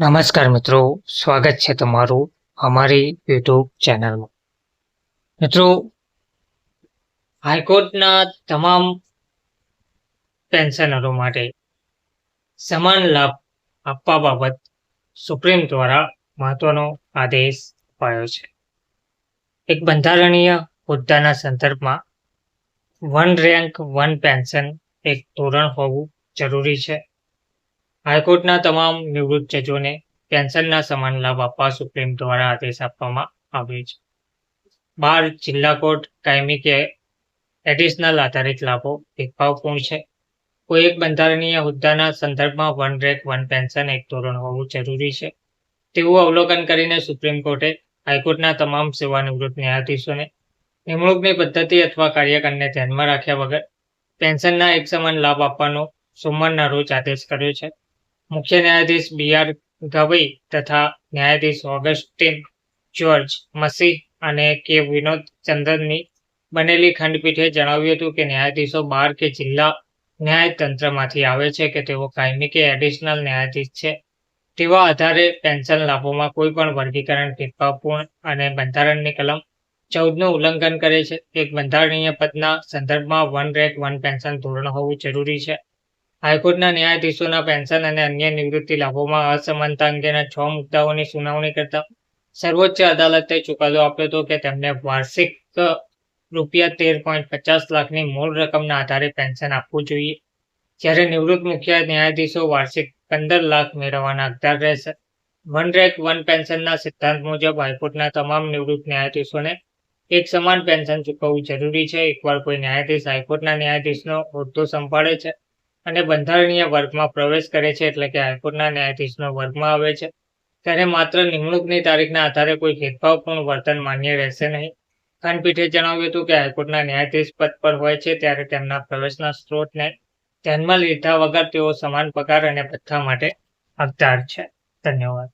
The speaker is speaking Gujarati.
નમસ્કાર મિત્રો, સ્વાગત છે તમારું અમારી યુટ્યુબ ચેનલમાં. મિત્રો, હાઈકોર્ટના તમામ પેન્શનરો માટે સમાન લાભ આપવા બાબત સુપ્રીમ દ્વારા મહત્વનો આદેશ અપાયો છે. એક બંધારણીય હોદ્દાના સંદર્ભમાં વન રેન્ક વન પેન્શન એક ધોરણ હોવું જરૂરી છે. હાઈકોર્ટના તમામ નિવૃત્ત જજોને પેન્શનના સમાન લાભ આપવા સુપ્રીમ દ્વારા આદેશ આપવામાં આવ્યો છે. બાર જિલ્લા કોર્ટ કાયમી કે એડિશનલ આધારિત લાભો ભેદભાવપૂર્ણ છે. કોઈ એક બંધારણીય હોદ્દાના સંદર્ભમાં વન રેક વન પેન્શન એક ધોરણ હોવું જરૂરી છે. તેવું અવલોકન કરીને સુપ્રીમ કોર્ટે હાઈકોર્ટના તમામ સેવાનિવૃત્ત ન્યાયાધીશોને નિમણૂકની પદ્ધતિ અથવા કાર્યકાળને ધ્યાનમાં રાખ્યા વગર પેન્શનના એક સમાન લાભ આપવાનો સોમવારના રોજ આદેશ કર્યો છે. મુખ્ય ન્યાયાધીશ બી આર ગવઈ તથા ન્યાયાધીશ ઓગસ્ટિન જ્યોર્જ મસીહ અને કે વિનોદ ચંદનની બનેલી ખંડપીઠે જણાવ્યું હતું કે ન્યાયાધીશો બાર કે જિલ્લા ન્યાયતંત્રમાંથી આવે છે કે તેઓ કાયમી કે એડિશનલ ન્યાયાધીશ છે. તેવા આધારે પેન્શન લાભોમાં કોઈ પણ વર્ગીકરણ ભેદભાવપૂર્ણ અને બંધારણની કલમ ચૌદનું ઉલ્લંઘન કરે છે. એક બંધારણીય પદના સંદર્ભમાં વન રેક વન પેન્શન ધોરણ હોવું જરૂરી છે. હાઈકોર્ટના ન્યાયાધીશોના પેન્શન અને અન્ય નિવૃત્તિ લાભોમાં અસમાનતા અંગેના છ મુદ્દાઓની સુનાવણી કરતા સર્વોચ્ચ અદાલતે ચુકાદો આપ્યો હતો કે તેમને વાર્ષિક રૂપિયા તેર પોઈન્ટ પચાસ લાખની મૂળ રકમના આધારે પેન્શન આપવું જોઈએ. જ્યારે નિવૃત્ત મુખ્ય ન્યાયાધીશો વાર્ષિક પંદર લાખ મેળવવાના હકદાર રહેશે. વન રેક વન પેન્શનના સિદ્ધાંત મુજબ હાઈકોર્ટના તમામ નિવૃત્ત ન્યાયાધીશોને એક સમાન પેન્શન ચૂકવવું જરૂરી છે. એકવાર કોઈ ન્યાયાધીશ હાઈકોર્ટના ન્યાયાધીશનો હોદ્દો સંભાળે છે અને બંધારણીય વર્ગમાં પ્રવેશ કરે છે એટલે કે હાઈકોર્ટના ન્યાયાધીશનો વર્ગમાં આવે છે. ત્યારે માત્ર નિમણૂકની તારીખના આધારે કોઈ ભેદભાવપૂર્ણ વર્તન માન્ય રહેશે નહીં. ખંડપીઠે જણાવ્યું હતું કે હાઈકોર્ટના ન્યાયાધીશ પદ પર હોય છે ત્યારે તેમના પ્રવેશના સ્ત્રોતને ધ્યાનમાં લીધા વગર તેઓ સમાન પગાર અને ભથ્થા માટે હકદાર છે. ધન્યવાદ.